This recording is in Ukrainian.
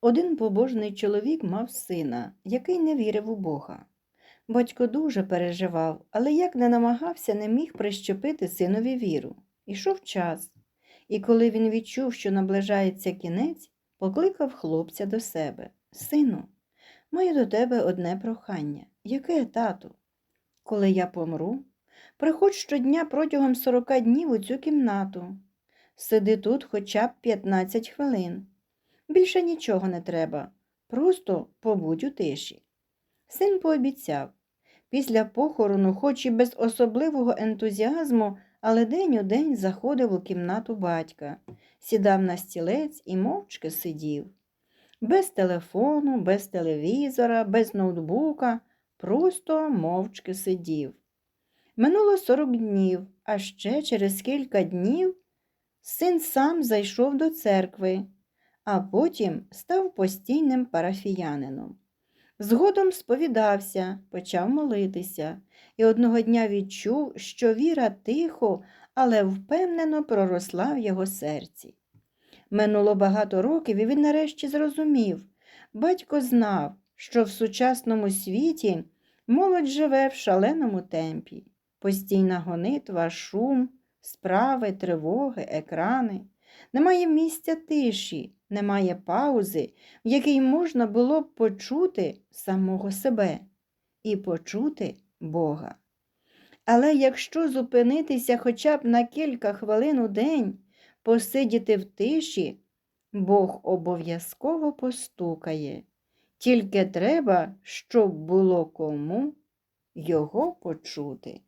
Один побожний чоловік мав сина, який не вірив у Бога. Батько дуже переживав, але як не намагався, не міг прищепити синові віру. Ішов час, і коли він відчув, що наближається кінець, покликав хлопця до себе. Сину, маю до тебе одне прохання. Яке, тату? Коли я помру, приходь щодня протягом сорока днів у цю кімнату. Сиди тут хоча б 15 хвилин. Більше нічого не треба, просто побудь у тиші. Син пообіцяв. Після похорону, хоч і без особливого ентузіазму, але день у день заходив у кімнату батька, сідав на стілець і мовчки сидів. Без телефону, без телевізора, без ноутбука, просто мовчки сидів. Минуло сорок днів, а ще через кілька днів син сам зайшов до церкви, а потім став постійним парафіянином. Згодом сповідався, почав молитися, і одного дня відчув, що віра тихо, але впевнено проросла в його серці. Минуло багато років, і він нарешті зрозумів. Батько знав, що в сучасному світі молодь живе в шаленому темпі. Постійна гонитва, шум, справи, тривоги, екрани. Немає місця тиші, немає паузи, в якій можна було б почути самого себе і почути Бога. Але якщо зупинитися хоча б на кілька хвилин у день, посидіти в тиші, Бог обов'язково постукає. Тільки треба, щоб було кому його почути.